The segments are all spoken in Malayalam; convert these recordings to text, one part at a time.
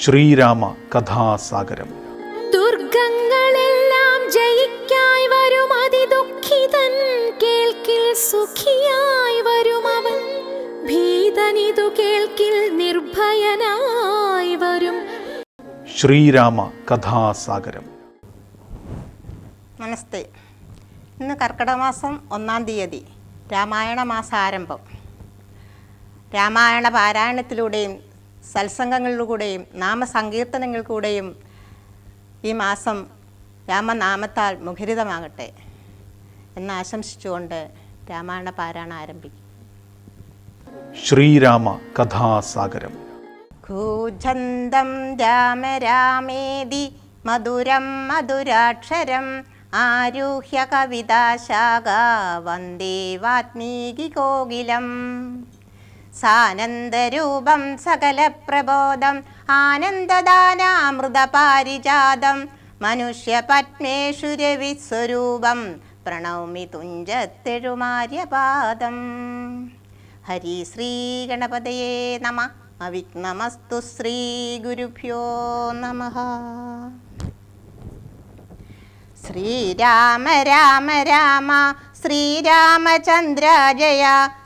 ശ്രീരാമ കഥാസാഗരം. ദുർഗങ്ങളെല്ലാം ജയിക്കായി വരും അതിദുഃഖിതൻ കേൾക്കിൽ സുഖിയായി വരും അവൻ. ഭീതനിതു കേൾക്കിൽ നിർഭയനായി വരും. ശ്രീരാമ കഥാസാഗരം. നമസ്തേ. ഇന്ന് കർക്കിടകമാസം ഒന്നാം തീയതി രാമായണ മാസാരംഭം. രാമായണ പാരായണത്തിലൂടെയും സത്സംഗങ്ങളിലൂടെയും നാമസങ്കീർത്തനങ്ങളിലൂടെയും ഈ മാസം രാമനാമത്താൽ മുഖരിതമാകട്ടെ എന്ന് ആശംസിച്ചുകൊണ്ട് രാമായണ പാരായണം ആരംഭിക്കും. ശ്രീരാമ കഥാസാഗരം. കൂജന്തം രാമ രാമേതി മധുരം മധുരാക്ഷരം ആരുഹ്യ കവിതാശാഖ വന്ദേ വാത്മീകി കോകിലം. സാനന്ദരൂപം സകലപ്രബോധം ആനന്ദദാനാമൃതപാരിജാതം മനുഷ്യപത്മേഷു രവിസ്വരൂപം പ്രണൗമി തുഞ്ചത്തെഴുമാര്യപാദം. ഹരി ശ്രീ ഗണപതയേ നമ അവിഘ്നമസ്തു ശ്രീ ഗുരുഭ്യോ നമ. ശ്രീരാമ രാമ രാമ ശ്രീരാമചന്ദ്ര ജയ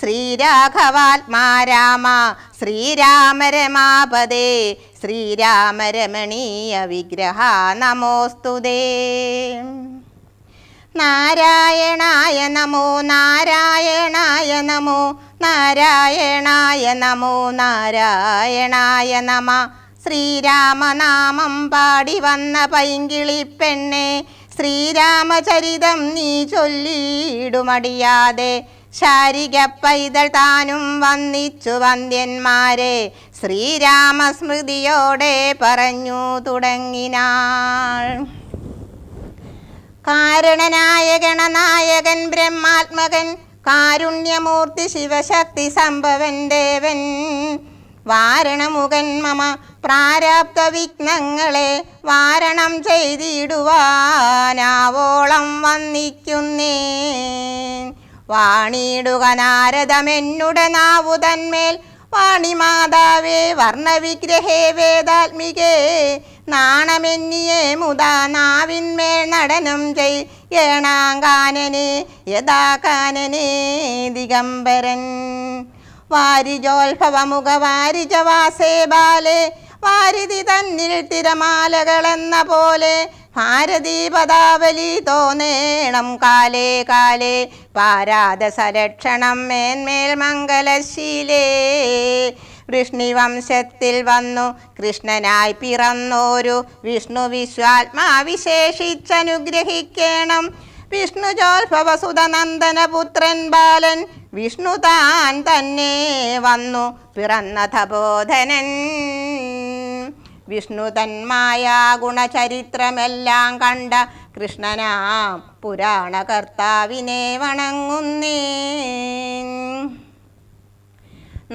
ശ്രീരാഘവാത്മാ രാമ ശ്രീരാമ രമാപദേ ശ്രീരാമ രമണീയ വിഗ്രഹ നമോസ്തുതേ നാരായണായ നമോ നാരായണായ നമോ നാരായണായ നമോ നാരായണായ നമ. ശ്രീരാമനാമം പാടി വന്ന പൈങ്കിളി പെണ്ണെ ശ്രീരാമചരിതം നീ ചൊല്ലിയിടുമടിയാതെ. ശാരിക പൈതൽ താനും വന്നിച്ചു വന്ദ്യന്മാരെ. ശ്രീരാമസ്മൃതിയോടെ പറഞ്ഞു തുടങ്ങിനാൾ. കാരണനായ ഗണനായകൻ ബ്രഹ്മാത്മകൻ കാരുണ്യമൂർത്തി ശിവശക്തി സംഭവൻ ദേവൻ. വാരണമുഖൻ മമ പ്രാരാബ്ധ വിഘ്നങ്ങളെ വാരണം ചെയ്തിടുവാനാവോളം വന്നിക്കുന്നേ വാണിയിടുക നാരദമെന്നുടെ നാവു തന്മേൽ വാണിമാതാവേ വർണവിഗ്രഹേ വേദാത്മികേ നാണമെന്നിയേ മുതാ നാവിന്മേൽ നടനം ചെയ്യണാങ്കാനനെ യഥാ കാനനെ ദിഗംബരൻ. വാരിജോത്ഭവമുഖ വാരിജവാസേ ബാലേ വാരിതി തന്നിൽ തിരമാലകളെന്ന പോലെ ഭാരതീ പദാവലി തോന്നേണം കാലേ കാലേ പാരാത സരക്ഷണം മേന്മേൽ മംഗലശീലേ. വൃഷ്ണിവംശത്തിൽ വന്നു കൃഷ്ണനായി പിറന്നോരു വിഷ്ണു വിശ്വാത്മാവിശേഷിച്ചനുഗ്രഹിക്കണം. വിഷ്ണു വിഷ്ണുജോത്ഭവസുതനന്ദന പുത്രൻ ബാലൻ വിഷ്ണു താൻ തന്നെ വന്നു പിറന്ന തപോധനൻ വിഷ്ണു തന്മായ ഗുണചരിത്രമെല്ലാം കണ്ട കൃഷ്ണനാം പുരാണകർത്താവിനെ വണങ്ങുന്നേ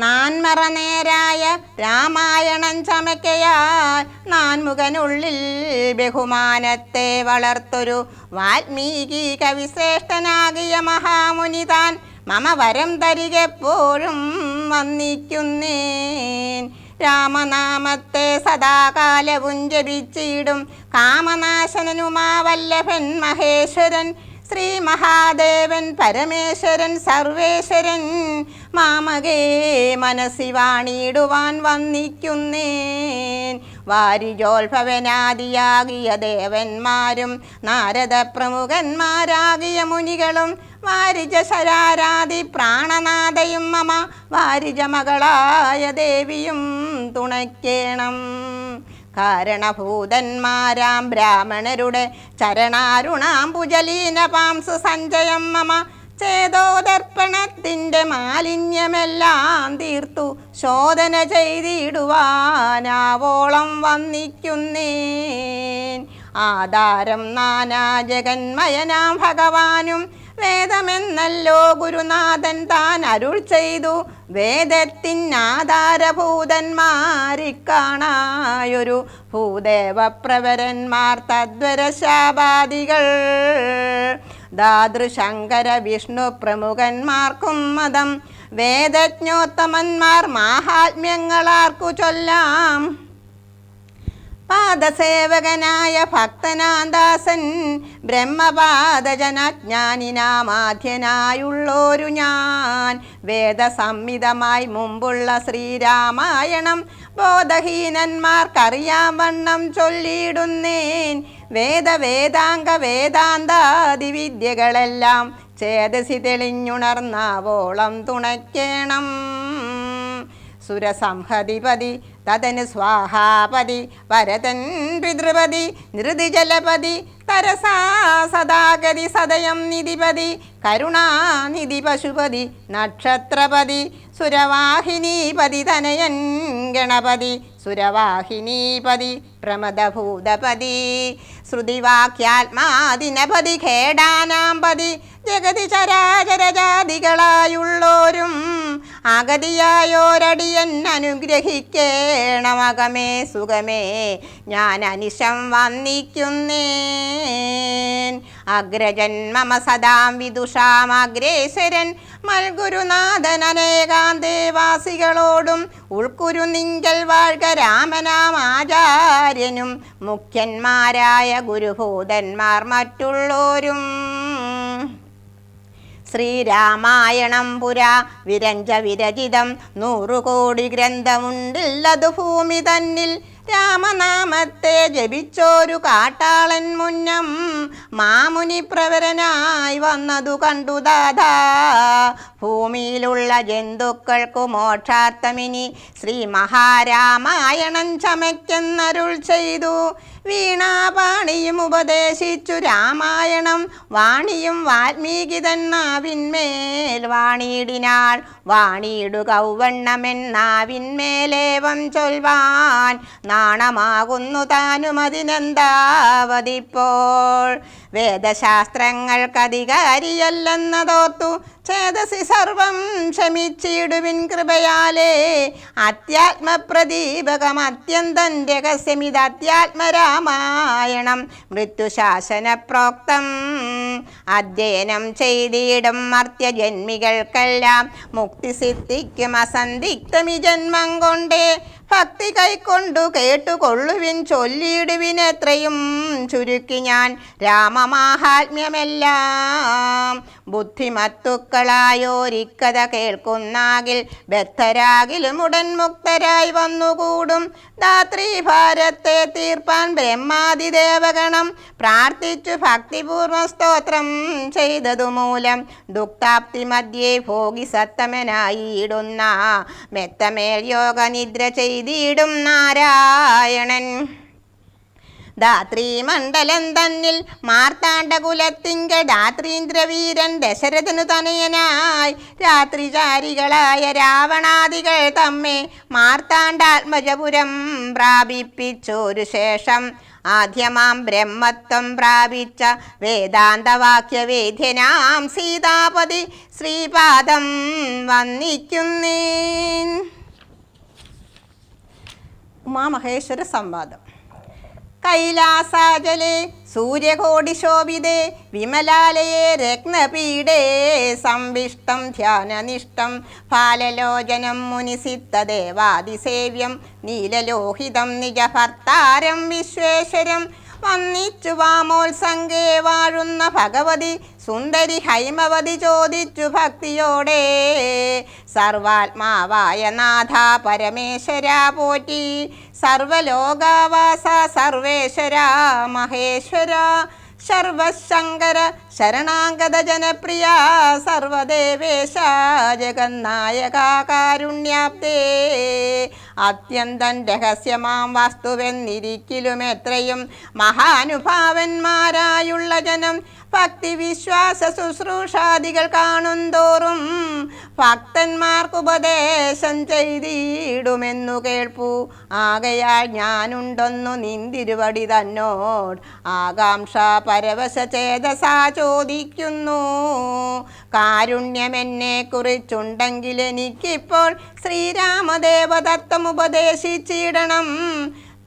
നാൻമറനേരായ രാമായണം ചമക്കയാൽ നാൻമുഖനുള്ളിൽ ബഹുമാനത്തെ വളർത്തൊരു വാൽമീകി കവിശ്രേഷ്ഠനാകിയ മഹാമുനി താൻ മമ വരം തരികെപ്പോഴും വന്നിക്കുന്നേൻ. രാമനാമത്തെ സദാകാലവും ജപിച്ചിടും കാമനാശനനുമാവല്ലഭൻ മഹേശ്വരൻ ശ്രീ മഹാദേവൻ പരമേശ്വരൻ സർവേശ്വരൻ. മാമകേ മനസ്സി വാണിയിടുവാൻ വന്നിക്കുന്നേൻ. വാരിജോത്ഭവനാദിയാകിയ ദേവന്മാരും നാരദ പ്രമുഖന്മാരാകിയ മുനികളും വാരിജ ശരാരാതി പ്രാണനാഥയും മമ. വാരിജ മകളായ ദേവിയും തുണയ്ക്കേണം. കാരണഭൂതന്മാരാം ബ്രാഹ്മണരുടെ ചരണാരുണാംബുജലീന പാംസു സഞ്ജയം മമ. ചേതോദർപ്പണത്തിന്റെ മാലിന്യമെല്ലാം തീർത്തു ശോധന ചെയ്തിടുവാനാവോളം വന്നിക്കുന്നേൻ. ആധാരം നാനാ ജഗന്മയനാം ഭഗവാനും വേദമെന്നല്ലോ ഗുരുനാഥൻ താൻ അരുൾ ചെയ്തു. വേദത്തിൻ ആധാരഭൂതന്മാരിക്കാണായൊരു ഭൂദേവപ്രവരന്മാർ തദ്വരശാപാദികൾ. ദാതൃശങ്കര വിഷ്ണു പ്രമുഖന്മാർക്കും മതം. വേദജ്ഞോത്തമന്മാർ മാഹാത്മ്യങ്ങളാർക്കു ചൊല്ലാം. പാദസേവകനായ ഭക്തനാദാസൻ ബ്രഹ്മപാദജനജ്ഞാനിനാമാധ്യനായുള്ളോരു ഞാൻ. വേദസംഹിതമായി മുമ്പുള്ള ശ്രീരാമായണം ബോധഹീനന്മാർക്കറിയാം വണ്ണം ചൊല്ലിയിടുന്നേൻ. വേദവേദാംഗ വേദാന്താദിവിദ്യകളെല്ലാം വേദാന്താദി വിദ്യകളെല്ലാം ചേതസി തെളിഞ്ഞുണർന്നാവോളം തുണയ്ക്കണം. സുരസംഹതിപതി തതന് സ്വാഹാപതി വരതൻ പിതൃപതി നൃതിജലപതി തരസാ സദാഗതി സദയം നിധിപതി കരുണാനിധി പശുപതി നക്ഷത്രപതി സുരവാഹിനീപതി തനയൻ ഗണപതി സുരവാഹിനീപതി പ്രമദഭൂതപതി ശ്രുതിവാക്യാത്മാദിനപതി ഖേടാനാംപതി ജഗതി ചരാചരജാതികളായുള്ളോരും അഗതിയായോരടിയൻ അനുഗ്രഹിക്കേണമകമേ സുഖമേ. ഞാൻ അനിശം വന്നിക്കുന്നേൻ അഗ്രജൻ മമ സദാം വിദുഷാമഗ്രേശ്വരൻ മൽഗുരുനാഥൻ അനേകാന്തേവാസികളോടും ഉൾക്കുരു നിങ്കൽ വാഴ്ക രാമനാം ആചാര്യനും മുഖ്യന്മാരായ ഗുരുഭൂതന്മാർ മറ്റുള്ളോരും. ശ്രീരാമായണം പുരാ. വിരഞ്ച വിരചിതം നൂറുകോടി ഗ്രന്ഥമുണ്ടില്ലതു ഭൂമി തന്നിൽ. രാമനാമത്തെ ജപിച്ചോരു കാട്ടാളൻ മുന്നം മാമുനി പ്രവരനായി വന്നതു കണ്ടു ദാദാ. ഭൂമിയിലുള്ള ജന്തുക്കൾക്കു മോക്ഷാർത്ഥമിനി ശ്രീ മഹാരാമായണം ചമയ്ക്കെന്നരുൾ ചെയ്തു. വീണാപാണിയും ഉപദേശിച്ചു രാമായണം. വാണിയും വാൽമീകി തന്നാവിന്മേൽ വാണിയിടിനാൾ വാണിയിടു കൗവണ്ണമെന്നാവിന്മേലേവം ചൊൽവാൻ. നാണമാകുന്നു താനും അതിനെന്താവതിപ്പോൾ വേദശാസ്ത്രങ്ങൾക്കധികാരിയല്ലെന്നതോർത്തു ചേതസി സർവം ക്ഷമിച്ചിടുവിൻ കൃപയാലേ. അത്യാത്മപ്രദീപകം അത്യന്തം രഹസ്യമിത് അത്യാത്മരാമായണം മൃത്യുശാസന പ്രോക്തം അധ്യയനം ചെയ്തിടും മർത്യജന്മികൾക്കെല്ലാം മുക്തി സിദ്ധിക്കും അസന്ധിഗ്ധമി ജന്മം കൊണ്ടേ. ഭക്തി കൈക്കൊണ്ടു കേട്ടുകൊള്ളുവിൻ ചൊല്ലിയിടുവിൻ എത്രയും. ചുരുക്കി ഞാൻ രാമമാഹാത്മ്യമെല്ലാം. ബുദ്ധിമത്തുക്കളായോരിക്കഥ കേൾക്കുന്നാകിൽ ബദ്ധരാകിലും ഉടൻ മുക്തരായി വന്നുകൂടും. ധാത്രി ഭാരത്തെ തീർപ്പാൻ ബ്രഹ്മാതിദേവഗണം. പ്രാർത്ഥിച്ചു ഭക്തിപൂർവ സ്തോത്രം ചെയ്തതുമൂലം ദുഃഖാപ്തി മധ്യേ ഭോഗി സത്തമനായിടുന്ന മെത്തമേൽ യോഗനിദ്ര ചെയ്തിടും നാരായണൻ. ധാത്രി മണ്ഡലം തന്നിൽ മാർത്താണ്ഡകുലത്തിങ്ക ധാത്രീന്ദ്രവീരൻ ദശരഥനു തനയനായി. രാത്രിചാരികളായ രാവണാദികൾ തമ്മെ മാർത്താണ്ഡാത്മജപുരം പ്രാപിപ്പിച്ചൊരു ശേഷം ആദ്യമാം ബ്രഹ്മത്വം പ്രാപിച്ച വേദാന്തവാക്യവേദ്യനാം സീതാപതി ശ്രീപാദം വന്നിക്കുന്നേ ഉമാമഹേശ്വര സംവാദം. കൈലാസാചലെ സൂര്യകോടിശോഭിതേ വിമലാലയെ രത്നപീഠേ സംവിഷ്ടം ധ്യാനനിഷ്ടം ഫാലലോചനം മുനിസിത്തദേവാദിസേവ്യം നീലലോഹിതം നിജഭർത്താരം വിശ്വേശ്വരം വന്നിച്ചു വാമോത്സംഗേ വാഴുന്ന ഭഗവതി സുന്ദരി ഹൈമവതി ചോദിച്ചു ഭക്തിയോടെ. സർവാത്മാവായ നാഥ പരമേശ്വര പോറ്റി. സർവലോകാവാസ സർവേശ്വര മഹേശ്വര. സർവശങ്കര ശരണാഗത ജനപ്രിയ സർവദേവേശ ജഗന്നായക കാരുണ്യാബ്ദേ അത്യന്തം രഹസ്യമാം വസ്തുവെന്നിരിക്കലും എത്രയും മഹാനുഭാവന്മാരായുള്ള ജനം. ഭക്തി വിശ്വാസ ശുശ്രൂഷാദികൾ കാണുന്തോറും തോറും ഭക്തന്മാർക്കുപദേശം ചെയ്തിടുമെന്നു കേൾപ്പു. ആകയാൽ ഞാനുണ്ടൊന്നു നിന്തിരുവടി തന്നോട് ആകാംക്ഷ പരവശ ചേതസാ ചോദിക്കുന്നു. കാരുണ്യമെന്നെ കുറിച്ചുണ്ടെങ്കിൽ എനിക്കിപ്പോൾ ശ്രീരാമദേവതത്വം ഉപദേശിച്ചിടണം.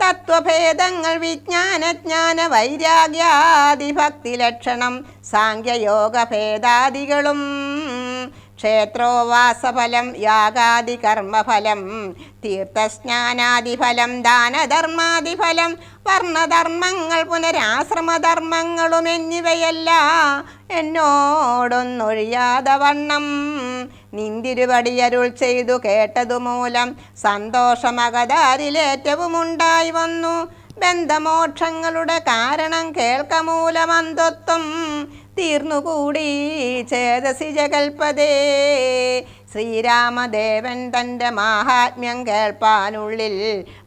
തത്വഭേദങ്ങൾ വിജ്ഞാനജ്ഞാന വൈരാഗ്യാദി ഭക്തി ലക്ഷണം സാങ്ക്യയോഗ ഭേദാദികളും ക്ഷേത്രോവാസഫലം യാഗാദി കർമ്മഫലം തീർത്ഥസ്നാനാദിഫലം ദാനധർമാദിഫലം വർണധർമ്മങ്ങൾ പുനരാശ്രമധർമ്മങ്ങളും എന്നിവയെല്ലാം എന്നോടൊന്നൊഴിയാതെ വണ്ണം. നിന്തിരുവടിയരുൾ ചെയ്തു കേട്ടതുമൂലം സന്തോഷമകതാരിലേറ്റവും ഉണ്ടായി വന്നു. ബന്ധമോക്ഷങ്ങളുടെ കാരണം കേൾക്കമൂലമന്തത്വം തീർന്നുകൂടി ചേതസി ജഗൽപദേ ശ്രീരാമദേവൻ തന്റെ മാഹാത്മ്യം കേൾപ്പാനുള്ളിൽ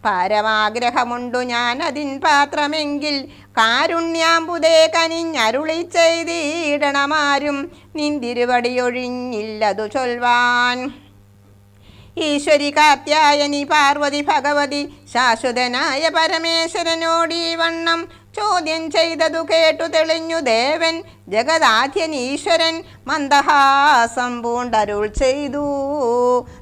പരമാഗ്രഹമുണ്ടു ഞാൻ അതിൻ പാത്രമെങ്കിൽ കാരുണ്യാമ്പുതേ കനിഞ്ഞരുളി ചെയ്തിടണമാരും നിന്തിരുവടിയൊഴിഞ്ഞില്ലതു ചൊൽവാൻ. ഈശ്വരി കാത്യായനി പാർവതി ഭഗവതി ശാശ്വതനായ പരമേശ്വരനോടീ വണ്ണം ചോദ്യം ചെയ്തതു കേട്ടു തെളിഞ്ഞു ദേവൻ. ജഗദാധ്യൻ ഈശ്വരൻ മന്ദഹാസം പൂണ്ടരുൾ ചെയ്തു.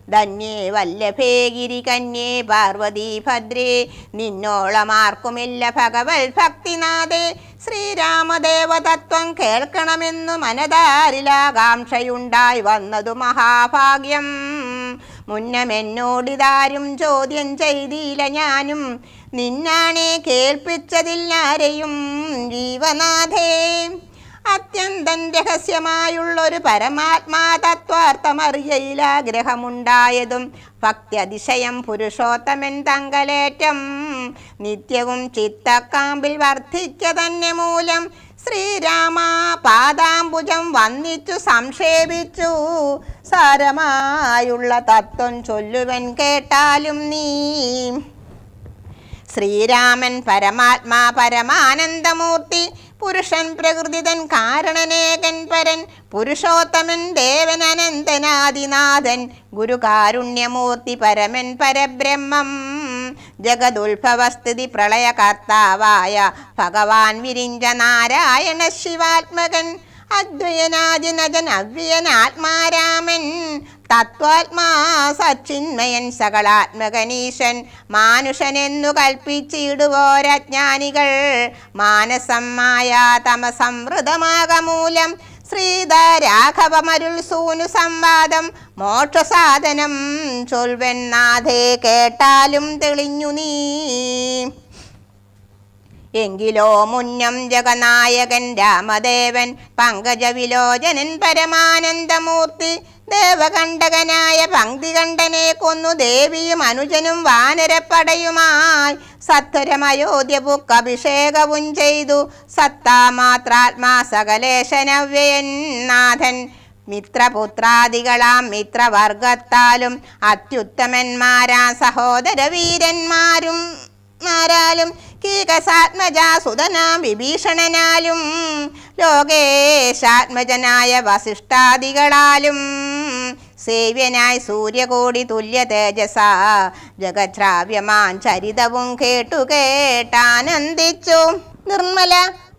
ധന്യേ വല്ലഭേ ഗിരികന്യേ പാർവതി ഭദ്രേ. നിന്നോളമാർക്കുമില്ല ഭഗവൽ ഭക്തിനാഥേ. ശ്രീരാമദേവതത്വം കേൾക്കണമെന്നു മനതാരിലാകാംക്ഷയുണ്ടായി വന്നതു മഹാഭാഗ്യം. മുന്നമെന്നോടിതാരും ചോദ്യം ചെയ്തില്ല ഞാനും. നിന്നാണേ കേൾപ്പിച്ചതില്ലാരെയും ജീവനാഥേ. അത്യന്തം രഹസ്യമായുള്ളൊരു പരമാത്മാ തത്വാർത്ഥമറിയയിലാഗ്രഹമുണ്ടായതും ഭക്തി അതിശയം പുരുഷോത്തമൻ തങ്കലേറ്റം. നിത്യവും ചിത്തക്കാമ്പിൽ വർദ്ധിക്ക തന്നെ മൂലം ശ്രീരാമ പാദാംബുജം വന്നിച്ചു സംക്ഷേപിച്ചു. സാരമായുള്ള തത്വം ചൊല്ലുവൻ കേട്ടാലും നീ ശ്രീരാമൻ പരമാത്മാ പരമാനന്ദമൂർത്തി പുരുഷൻ പ്രകൃതിതൻ കാരണനേകൻ പരൻ പുരുഷോത്തമൻ ദേവൻ അനന്തനാദിനാഥൻ ഗുരുകാരുണ്യമൂർത്തി പരമൻ പരബ്രഹ്മം ജഗതുത്ഭവസ്ഥിതി പ്രളയകർത്താവായ ഭഗവാൻ വിരിഞ്ച നാരായണ ശിവാത്മകൻ അദ്വയനാദിനജൻ അവ്യയനാത്മാരാമൻ തത്വാത്മാ സച്ചിന്മയൻ സകളാത്മകനീശൻ മാനുഷനെന്നു കൽപ്പിച്ചിടുവോരജ്ഞാനികൾ. മാനസം മായാ തമസംവൃതമാകമൂലം ശ്രീധരാഘവമരുൾ സൂനു സംവാദം. മോക്ഷസാധനം ചൊൽവൻ കേട്ടാലും തെളിഞ്ഞു നീ. എങ്കിലോ മുന്നം ജഗനായകൻ രാമദേവൻ പങ്കജവിലോചനൻ പരമാനന്ദമൂർത്തി. ദേവകണ്ഠകനായ പങ്ക്തികണ്ഠനെ കൊന്നു ദേവിയും അനുജനും വാനരപ്പടയുമായി. സത്വരമയോധ്യ അഭിഷേകവും ചെയ്തു. സത്താമാത്രാത്മാ സകലേശനവ്യയൻ നാഥൻ മിത്രപുത്രാദികളാം മിത്രവർഗത്താലും അത്യുത്തമന്മാരാ സഹോദര വീരന്മാരും കീകസാത്മജാസുതനാം വിഭീഷണനാലും ലോകേശാത്മജനായ വസിഷ്ഠാദികളാലും സേവ്യനായി സൂര്യകോടി തുല്യ തേജസ ജഗശ്രാവ്യമാൻ ചരിതവും കേട്ടു കേട്ടാനന്ദിച്ചു. നിർമ്മല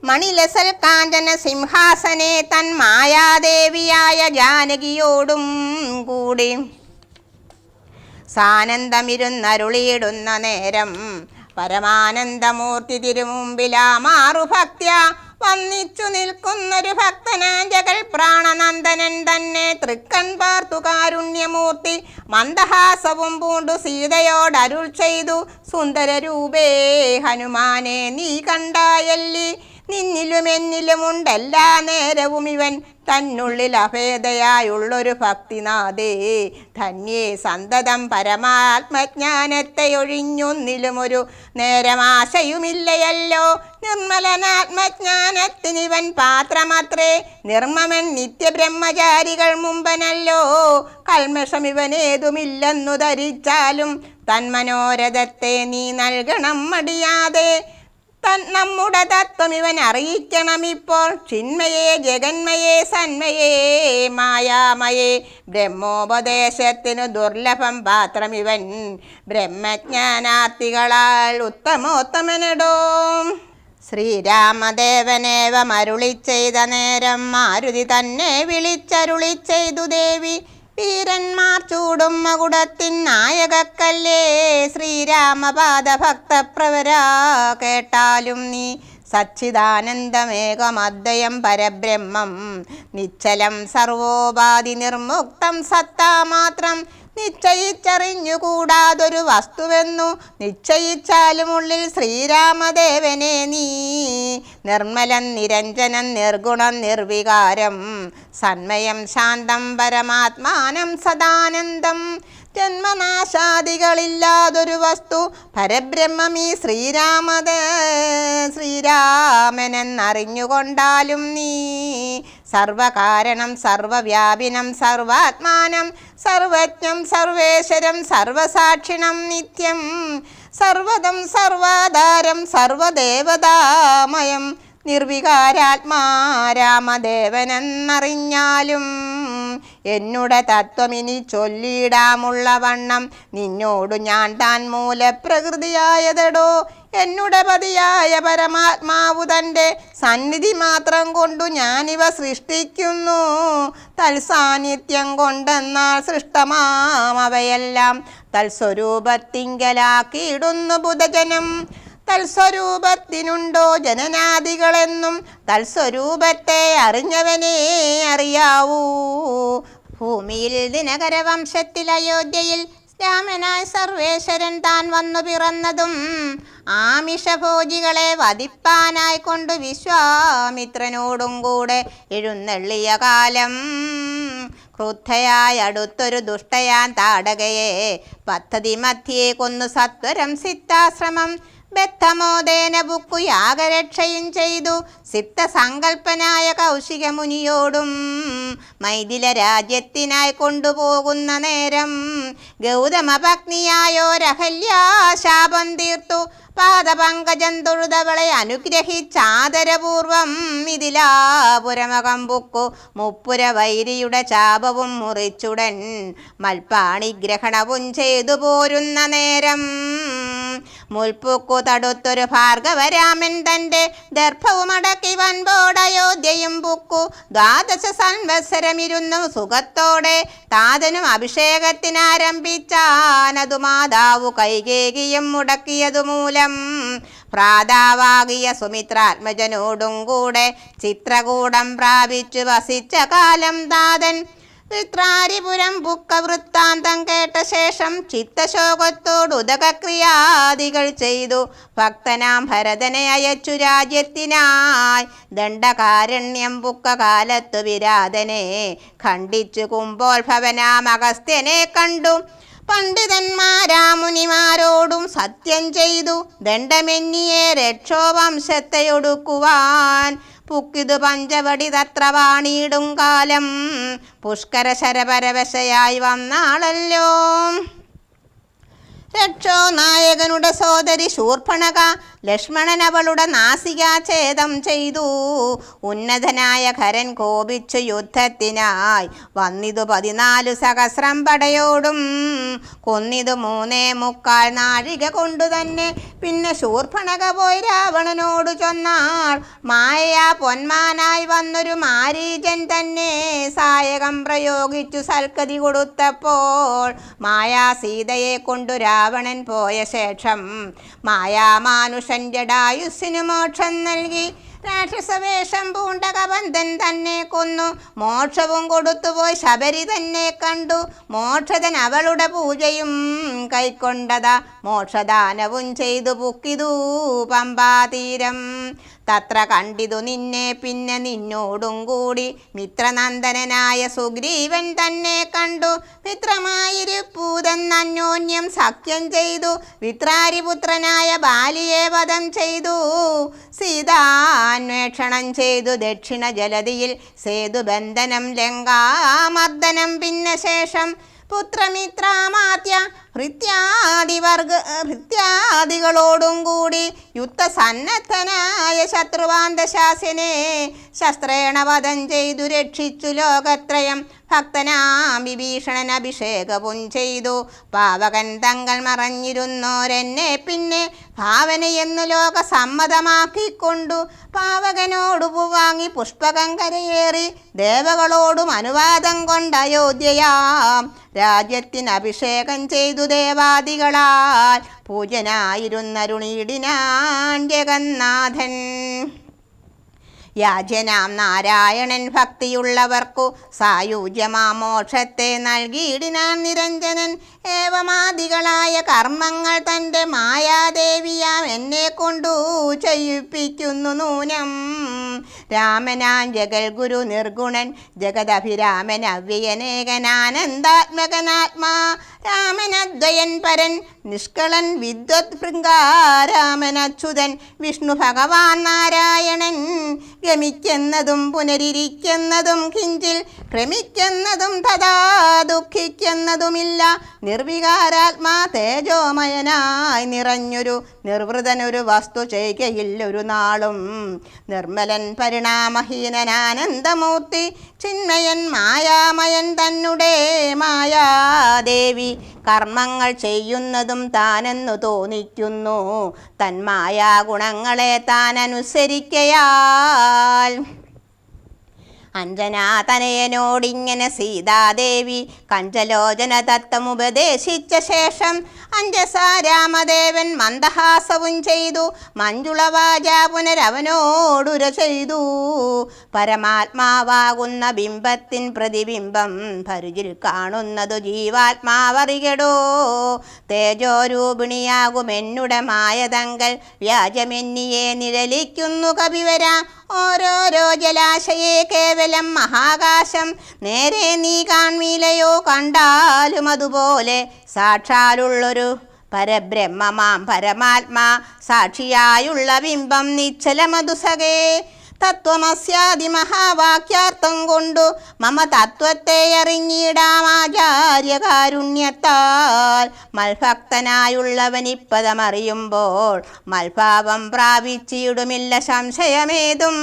മണിലസൽ കാഞ്ചന സിംഹാസനെ തൻ മായാദേവിയായ ജാനകിയോടും കൂടി. സാനന്ദമിരുന്നരുളിയിടുന്ന നേരം പരമാനന്ദമൂർത്തി തിരുമുമ്പിലാമാറു ഭക്ത്യ വന്നിച്ചു നിൽക്കുന്നൊരു ഭക്തനാഞ്ചകൾ പ്രാണനന്ദനൻ തന്നെ. തൃക്കൺ പാർത്തു കാരുണ്യമൂർത്തി മന്ദഹാസവും പൂണ്ടു സീതയോടരുൾ ചെയ്തു. സുന്ദരരൂപേ ഹനുമാനെ നീ കണ്ടായല്ലി. നിന്നിലും എന്നിലുമുണ്ടെല്ലാ നേരവും ഇവൻ. തന്നുള്ളിൽ അഭേദയായുള്ളൊരു ഭക്തിനാഥേ ധന്യേ സന്തതം പരമാത്മജ്ഞാനത്തെ ഒഴിഞ്ഞൊന്നിലുമൊരു നേരമാശയുമില്ലയല്ലോ. നിർമ്മലനാത്മജ്ഞാനത്തിനിവൻ പാത്രമത്രേ. നിർമ്മമൻ നിത്യബ്രഹ്മചാരികൾ മുമ്പനല്ലോ. കൽമഷം ഇവനേതുമില്ലെന്നു ധരിച്ചാലും തന്മനോരഥത്തെ നീ നൽകണം മടിയാതെ. നമ്മുടെ തത്വം ഇവൻ അറിയിക്കണം ഇപ്പോൾ ചിന്മയെ ജഗന്മയെ സന്മയേ മായാമയേ. ബ്രഹ്മോപദേശത്തിനു ദുർലഭം പാത്രം ഇവൻ ബ്രഹ്മജ്ഞാനാർത്ഥികളാൽ ഉത്തമോത്തമനടോ. ശ്രീരാമദേവനേവ മരുളി ചെയ്ത നേരം മാരുതി തന്നെ വിളിച്ചരുളി ചെയ്തു ദേവി. വീരന്മാർ ചൂടും മകുടത്തിൻ നായകക്കല്ലേ? ശ്രീരാമപാദ ഭക്തപ്രവരാ കേട്ടാലും നീ സച്ചിദാനന്ദമേകമദ്വയം പരബ്രഹ്മം. നിശ്ചലം സർവോപാധി നിർമുക്തം സത്താമാത്രം നിശ്ചയിച്ചറിഞ്ഞുകൂടാതൊരു വസ്തുവെന്നു നിശ്ചയിച്ചാലും ഉള്ളിൽ ശ്രീരാമദേവനെ നീ. നിർമ്മലൻ നിരഞ്ജനം നിർഗുണം നിർവികാരം സന്മയം ശാന്തം പരമാത്മാനം സദാനന്ദം. ജന്മനാശാദികളില്ലാതൊരു വസ്തു പരബ്രഹ്മമീ ശ്രീരാമദേ. ശ്രീരാമനെന്നറിഞ്ഞുകൊണ്ടാലും നീ സർവകാരണം സർവവ്യാപിനം സർവാത്മാനം സർവജ്ഞം സർവേശ്വരം സർവസാക്ഷിണം നിത്യം. സർവദം സർവാധാരം സർവദേവതാമയം. നിർവികാരാത്മാ എന്നുട എന്നുടെ തത്വമിനി ചൊല്ലിയിടാമുള്ള വണ്ണം നിന്നോടു ഞാൻ താൻ മൂലപ്രകൃതിയായതടോ. എന്നുടെ പതിയായ പരമാത്മാവു തന്റെ സന്നിധി മാത്രം കൊണ്ടു ഞാനിവ സൃഷ്ടിക്കുന്നു. തൽസാന്നിധ്യം കൊണ്ടെന്നാൽ സൃഷ്ടമാം അവയെല്ലാം. തൽസ്വരൂപത്തിങ്കലാക്കിയിടുന്നു ബുധജനം. തൽസ്വരൂപത്തിനുണ്ടോ ജനനാദികളെന്നും തൽസ്വരൂപത്തെ അറിഞ്ഞവനേ അറിയാവൂ. ഭൂമിയിൽ ദിനകരവംശത്തിൽ അയോധ്യയിൽ രാമനായ സർവേശ്വരൻ താൻ വന്നു പിറന്നതും ആമിഷഭോജികളെ വധിപ്പാനായി കൊണ്ട് വിശ്വാമിത്രനോടും കൂടെ എഴുന്നള്ളിയ കാലം. ക്രുദ്ധയായി അടുത്തൊരു ദുഷ്ടയാൻ താടകയെ പദ്ധതി മധ്യേ കൊന്നു സത്വരം സിത്താശ്രമം ബദ്ധമോദേന ബുക്കു യാഗരക്ഷയും ചെയ്തു. സിദ്ധസങ്കൽപ്പനായ കൗശിക മുനിയോടും മൈഥില രാജ്യത്തിനായി കൊണ്ടുപോകുന്ന നേരം ഗൗതമ പത്നിയായോരഹല്യാ ശാപം തീർത്തു. പാദപങ്കജം തൊഴുതവളെ അനുഗ്രഹിച്ചാദരപൂർവം മിഥിലാപുരമകം ബുക്കു. മുപ്പുര വൈരിയുടെ ചാപവും മുറിച്ചുടൻ മൽപ്പാണി ഗ്രഹണവും ചെയ്തു പോരുന്ന നേരം മുൽപ്പുക്കു തടുത്തൊരു ഭാർഗവരാമൻ തന്റെ ദർഭവുമടക്കി വൻപോടയോധ്യയും പൂക്കു. ദ്വാദശ സംവത്സരമിരുന്നു സുഖത്തോടെ താതനും അഭിഷേകത്തിനാരംഭിച്ചാനതു മാതാവു കൈകേകിയും മുടക്കിയതു മൂലം പ്രാതാവാകിയ സുമിത്രാത്മജനോടും കൂടെ ചിത്രകൂടം പ്രാപിച്ചു വസിച്ച കാലം താതൻ വിത്രാരിപുരം ബുക്ക വൃത്താന്തം കേട്ട ശേഷം ചിത്തശോകത്തോടുദകക്രിയാദികൾ ചെയ്തു. ഭക്തനാം ഭരതനെ അയച്ചു രാജ്യത്തിനായി. ദണ്ഡകാരണ്യം ബുക്ക കാലത്തു വിരാതനെ ഖണ്ഡിച്ചു കുംഭോത്ഭവനാം അഗസ്ത്യനെ കണ്ടു. പണ്ഡിതന്മാരാമുനിമാരോടും സത്യം ചെയ്തു. ദണ്ഡമെന്നിയെ രക്ഷോവംശത്തെ ഒടുക്കുവാൻ പുക്കിതു പഞ്ചവടി തത്ര വാണിയിടും കാലം. പുഷ്കര ശരപരവശയായി വന്നാളല്ലോ. രക്ഷോ നായകനുടെ സോദരി ശൂർപ്പണക ലക്ഷ്മണൻ അവളുടെ നാസികാഛേദം ചെയ്തു. ഉന്നതനായ ഖരൻ കോപിച്ചു യുദ്ധത്തിനായി. വന്നിതു പതിനാലു സഹസ്രം പടയോടും കൊന്നിതു മൂന്നേ മുക്കാൽ നാഴിക കൊണ്ടു തന്നെ. പിന്നെ ശൂർപ്പണക പോയി രാവണനോട് ചൊന്നാൾ മായയാ പൊന്മാനായി വന്നൊരു മാരീജൻ തന്നെ. സായകം പ്രയോഗിച്ചു സൽക്കതി കൊടുത്തപ്പോൾ മായാ സീതയെ കൊണ്ടു രാവണൻ പോയ ശേഷം മായാമാനുഷൻ ജഡായുസ്സിനു മോക്ഷം നൽകി. രാക്ഷസവേഷം പൂണ്ട കബന്ധൻ തന്നെ കൊന്നു. മോക്ഷവും കൊടുത്തുപോയി ശബരി തന്നെ കണ്ടു. മോക്ഷതൻ അവളുടെ പൂജയും കൈക്കൊണ്ടതാ. മോക്ഷദാനവും ചെയ്തു പുക്കിതു പമ്പാതീരം. തത്ര കണ്ടിതു നിന്നെ പിന്നെ നിന്നോടും കൂടി. മിത്രനന്ദനായ സുഗ്രീവൻ തന്നെ കണ്ടു. മിത്രമായിരിപ്പൂതെന്നന്യോന്യം സഖ്യം ചെയ്തു. വിത്രാരിപുത്രനായ ബാലിയെ വധം ചെയ്തു. സീതാന്വേഷണം ചെയ്തു ദക്ഷിണ ജലതിയിൽ. സേതുബന്ധനം ലങ്കാമർദ്ദനം പിന്നെ ശേഷം പുത്രമിത്രാമാത്യ ഭൃത്യാദിവർഗ ഭൃത്യാദികളോടും കൂടി യുദ്ധസന്നദ്ധനായ ശത്രുവാന്തശാസിനെ ശസ്ത്രേണ വധം ചെയ്തു രക്ഷിച്ചു ലോകത്രയം. ഭക്തനാം വിഭീഷണൻ അഭിഷേകവും ചെയ്തു. പാവകൻ തങ്ങൾ മറഞ്ഞിരുന്നോരെന്നെ പിന്നെ ഭാവനയെന്നു ലോക സമ്മതമാക്കിക്കൊണ്ടു പാവകനോടു വാങ്ങി പുഷ്പകം കരയേറി ദേവകളോടും അനുവാദം കൊണ്ട് അയോധ്യയാം. രാജ്യത്തിന് അഭിഷേകം ചെയ്തു ദേവാദികളാൽ പൂജനായിരുന്നരുണീടിനാൻ ജഗന്നാഥൻ. യാചനാം നാരായണൻ ഭക്തിയുള്ളവർക്കു സായുജ്യമാമോക്ഷത്തെ നൽകിയിടിനാൻ നിരഞ്ജനൻ. ഏവമാദികളായ കർമ്മങ്ങൾ തന്റെ മായാദേവിയാം എന്നെ കൊണ്ടു ചെയ്യിപ്പിക്കുന്നു നൂനം. രാമനാൻ ജഗൽ ഗുരു നിർഗുണൻ ജഗദഭിരാമൻ അവ്യയനേകനാനന്ദാത്മകനാത്മാ. രാമനദ്വയൻ പരൻ നിഷ്കളൻ വിദ്വത് ഭൃംഗാരാമനച്യുതൻ വിഷ്ണു ഭഗവാൻ നാരായണൻ. ഗമിക്കുന്നതും പുനരിരിക്കുന്നതും കിഞ്ചിൽ ക്രമിക്കുന്നതും തഥാ ദുഃഖിക്കുന്നതുമില്ല. നിർവികാരാത്മാ തേജോമയനായി നിറഞ്ഞൊരു നിർവൃതനൊരു വസ്തു ചെയ്യുകയില്ലൊരു നാളും നിർമ്മലൻ പരിണാമഹീനനാനന്ദമൂർത്തി ചിന്മയൻ മായാമയൻ തന്നെ മായാദേവി. കർമ്മങ്ങൾ ചെയ്യുന്നതും താനെന്നു തോന്നിക്കുന്നു. തന്മായാ ഗുണങ്ങളെ താൻ അനുസരിക്കയാൽ അഞ്ജനാതനയനോടിങ്ങനെ സീതാദേവി കഞ്ചലോചന തത്വമുപദേശിച്ച ശേഷം അഞ്ജസാരാമദേവൻ മന്ദഹാസവും ചെയ്തു മഞ്ജുളവാച പുനരവനോടുര ചെയ്തു. പരമാത്മാവാകുന്ന ബിംബത്തിൻ പ്രതിബിംബം ഭരുജിൽ കാണുന്നതു ജീവാത്മാവറികടോ. തേജോരൂപിണിയാകും എന്നുടെ മായതങ്കൽ വ്യാജമെന്നിയെ നിഴലിക്കുന്നു കവിവര. ഓരോരോ ജലാശയേ കേവലം മഹാകാശം. നേരെ നീ കാൺമീലയോ കണ്ടാലും അതുപോലെ സാക്ഷാലുള്ളൊരു പരബ്രഹ്മമാം പരമാത്മാ. സാക്ഷിയായുള്ള ബിംബം നിശ്ചലമധുസകേ. തത്വമസ്യാദി മഹാവാക്യാർത്ഥം കൊണ്ടു മമ തത്വത്തെ അറിഞ്ഞിടാമാചാര്യകാരുണ്യത്താൽ മൽഭക്തനായുള്ളവനിപ്പതമറിയുമ്പോൾ മൽഭാവം പ്രാപിച്ചിടുമില്ല സംശയമേതും.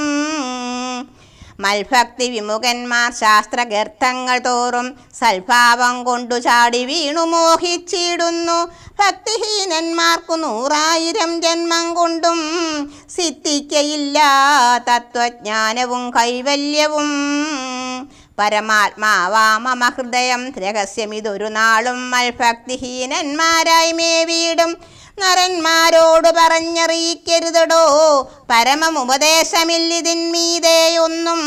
മൽഭക്തി വിമുഖന്മാർ ശാസ്ത്രഗർത്ഥങ്ങൾ തോറും സൽഭാവം കൊണ്ടു ചാടി വീണു മോഹിച്ചിടുന്നു. ഭക്തിഹീനന്മാർക്കു നൂറായിരം ജന്മം കൊണ്ടും സിദ്ധിക്കയില്ല തത്വജ്ഞാനവും കൈവല്യവും. പരമാത്മാവാമമ ഹൃദയം. രഹസ്യമിതൊരു നാളും മൽഭക്തിഹീനന്മാരായി മേവീടും നരന്മാരോട് പറഞ്ഞറിയിക്കരുതടോ. പരമമുപദേശമില്ലിതിന്മീതേയൊന്നും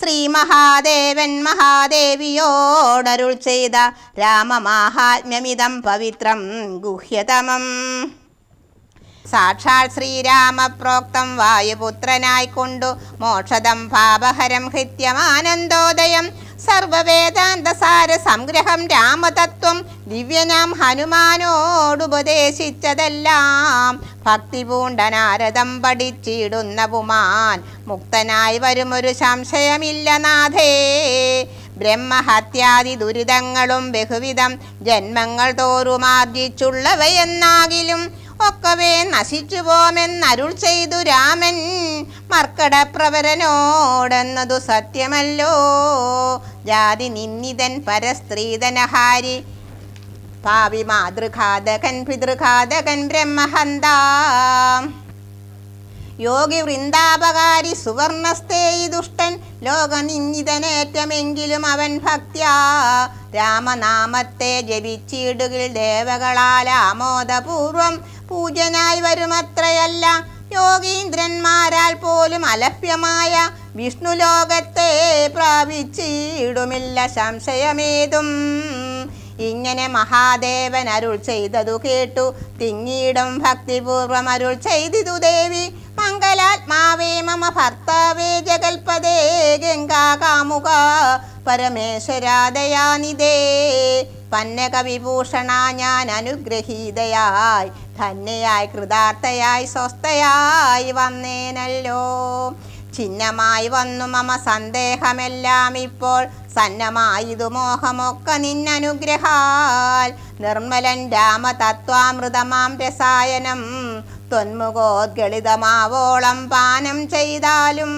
ശ്രീ മഹാദേവൻ മഹാദേവിയോടരുൾ ചെയ്ത രാമമാഹാത്മ്യമിതം പവിത്രം ഗുഹ്യതമം. സാക്ഷാൽ ശ്രീരാമപ്രോക്തം വായുപുത്രനായിക്കൊണ്ടു മോക്ഷദം പാപഹരം ഹൃത്യമാനന്ദോദയം. സർവവേദാന്തസാര സംഗ്രഹം രാമതത്വം ദിവ്യനാം ഹനുമാനോടുപദേശിച്ചതെല്ലാം ഭക്തി പൂണ്ട നാരദം പഠിച്ചിടുന്ന പുമാൻ. മുക്തനായി വരുമൊരു സംശയമില്ല നാഥേ. ബ്രഹ്മഹത്യാദി ദുരിതങ്ങളും ബഹുവിധം ജന്മങ്ങൾ തോറുമാർജിച്ചുള്ളവയെന്നാകിലും ഒക്കവേ നശിച്ചു പോമെന്നരുൾ ചെയ്തു രാമൻ മർക്കടപ്രവരനോടെന്നതു സത്യമല്ലോ. ജാതി നിന്നിതൻ പരസ്ത്രീധനഹാരി പാവി മാതൃഘാതകൻ പിതൃഘാതകൻ ബ്രഹ്മഹന്ത. യോഗി വൃന്ദാപകാരി സുവർണസ്തേയി ദുഷ്ടൻ ലോകനിന്ദിതനേറ്റമെങ്കിലും അവൻ ഭക്ത്യാ. രാമനാമത്തെ ജപിച്ചിടുകിൽ ദേവകളാൽ ആമോദപൂർവം പൂജനായി വരുമത്രയല്ല യോഗീന്ദ്രന്മാരാൽ പോലും അലഭ്യമായ വിഷ്ണു ലോകത്തെ പ്രാപിച്ചിടുമില്ല സംശയമേതും. ഇങ്ങനെ മഹാദേവൻ അരുൾ ചെയ്തതു കേട്ടു. തിങ്ങീടും ഭക്തിപൂർവം അരുൾ ചെയ്തിതു ദേവി. മംഗലാത്മാവേ മമ ഭർത്താവേ ജഗൽപദേ ഗംഗാ കാമുക പരമേശ്വരാദയാനിതേ പന്നകവിഭൂഷണ ഞാൻ അനുഗ്രഹീതയായി ധന്യയായി കൃതാർത്ഥയായി സ്വസ്ഥയായി വന്നേനല്ലോ. ചിഹ്നമായി വന്നു മമ സന്ദേഹമെല്ലാം ഇപ്പോൾ. സന്നമായതു മോഹമൊക്കെ നിന്നനുഗ്രഹാൽ. നിർമ്മലൻ രാമതത്വാമൃതമാം രസായനം. ത്വന്മുഖോദ്ഗളിതമാവോളം പാനം ചെയ്താലും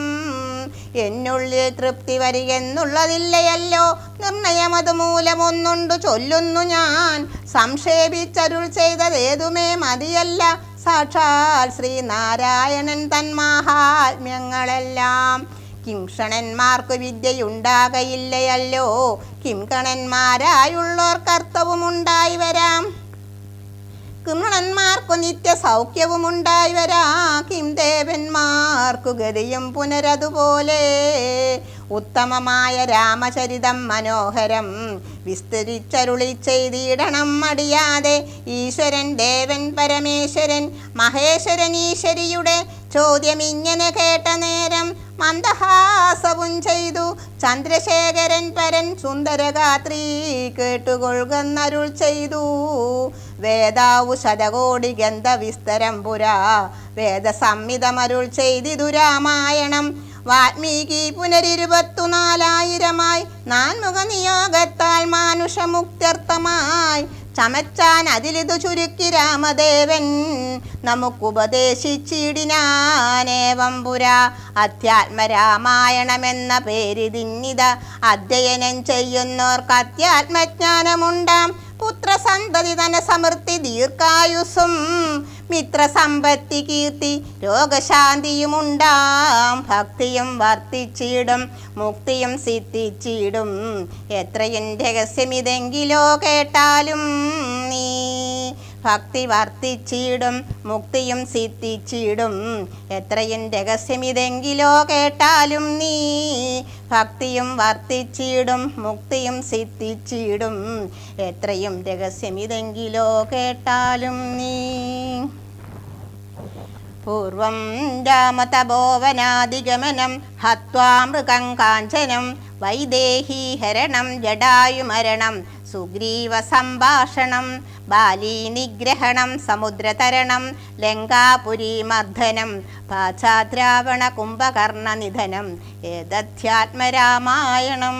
എന്നുള്ളിൽ തൃപ്തി വരികെന്നുള്ളതില്ലയല്ലോ. നിർണയമത് മൂലമൊന്നുണ്ടു ചൊല്ലുന്നു ഞാൻ. സംക്ഷേപിച്ചരുൾ ചെയ്തതേതുമേ മതിയല്ല. സാക്ഷാൽ ശ്രീനാരായണൻ തന്മാഹാത്മ്യങ്ങളെല്ലാം കിംഷണന്മാർക്കു വിദ്യയുണ്ടാകയില്ലയല്ലോ. കിംകണന്മാരായുള്ളോർ കർത്തവുമുണ്ടായി വരാം. കിമണന്മാർക്കു നിത്യ സൗഖ്യവുമുണ്ടായി വരാ കിം ദേവന്മാർക്കു ഗതിയും പുനരതുപോലെ. ഉത്തമമായ രാമചരിതം മനോഹരം വിസ്തരിച്ചരുളി ചെയ്തിടണം മടിയാതെ ഈശ്വരൻ ദേവൻ പരമേശ്വരൻ മഹേശ്വരൻ ഈശ്വരിയുടെ ചോദ്യം ഇങ്ങനെ കേട്ട നേരം മന്ദഹാസവും ചെയ്തു. ചന്ദ്രശേഖരൻ പരൻ സുന്ദരഗാത്രി കേട്ടുകൊള്ളുന്നരുൾ ചെയ്തു. വേദാവു ശതകോടി ഗന്ധവിസ്തരം പുരാ. വേദസംഹിതമരുൾ ചെയ്തിതു രാമായണം. വാൽമീകി പുനരിരുപത്തുനാലായിരമായി നാൻമുഖ നിയോഗത്താൽ മാനുഷമുക്തർത്ഥമായി. ചമച്ചാൻ അതിലിതു ചുരുക്കി രാമദേവൻ. നമുക്കുപദേശിച്ചിടിനാനേവം പുരാ. അധ്യാത്മരാമായണമെന്ന പേരിതിന്നിത. അധ്യയനം ചെയ്യുന്നവർക്ക് അധ്യാത്മജ്ഞാനമുണ്ടാം പുത്രസന്തതി തന സമൃദ്ധി ദീർഘായുസും. മിത്രസമ്പത്തി കീർത്തി രോഗശാന്തിയും ഉണ്ടാം. ഭക്തിയും വർദ്ധിച്ചിടും മുക്തിയും സിദ്ധിച്ചിടും. എത്രയും രഹസ്യമിതെങ്കിലോ കേട്ടാലും നീ ഭക്തി വർദ്ധിച്ചിടും മുക്തിയും സിദ്ധിച്ചിടും. എത്രയും രഹസ്യമിതെങ്കിലോ കേട്ടാലും നീ ഭക്തിയും വർദ്ധിച്ചിടും മുക്തിയും സിദ്ധിച്ചിടും. എത്രയും രഹസ്യമിതെങ്കിലോ കേട്ടാലും നീ പൂർവം രാമതപോവനാദിഗമനം ഹത്വാ മൃഗം കാഞ്ചനം വൈദേഹീഹരണം ജടായുമരണം സുഗ്രീവ സംഭാഷണം ബാലീ നിഗ്രഹണം സമുദ്രതരണം ലങ്കാപുരീമർദ്ദനം പാചാദ്രാവണ കുംഭകർണ നിധനം ഏതധ്യാത്മരാമായണം.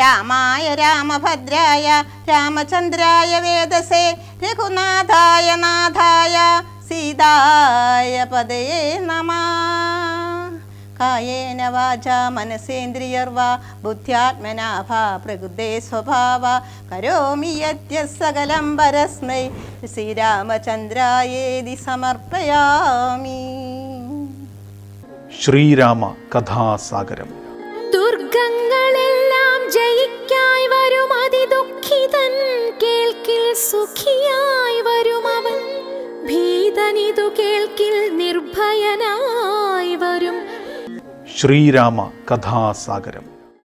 രാമായ രാമഭദ്രായ രാമചന്ദ്രായ വേദസേ രഘുനാഥായ നാഥായ സീതായ പദേ നമ. കായേന വാച മനസേന്ദ്രിയർവാ ബുദ്ധ്യാത്മനാഭാ പ്രകൃതേ സ്വഭാവ. കരോമി യത്യസകലം പരസ്മൈ ശ്രീരാമചന്ദ്രായേതി സമർപ്പയാമി. ശ്രീരാമ കഥാസാഗരം. ദുർഗങ്ങളെല്ലാം ജയിക്കായി വരും അതിദുഃഖിതൻ കേൾക്കിൽ സുഖിയായി വരും അവൻ ഭീതനിതു കേൾക്കിൽ നിർഭയനായി വരും. ശ്രീരാമ കഥാസാഗരം.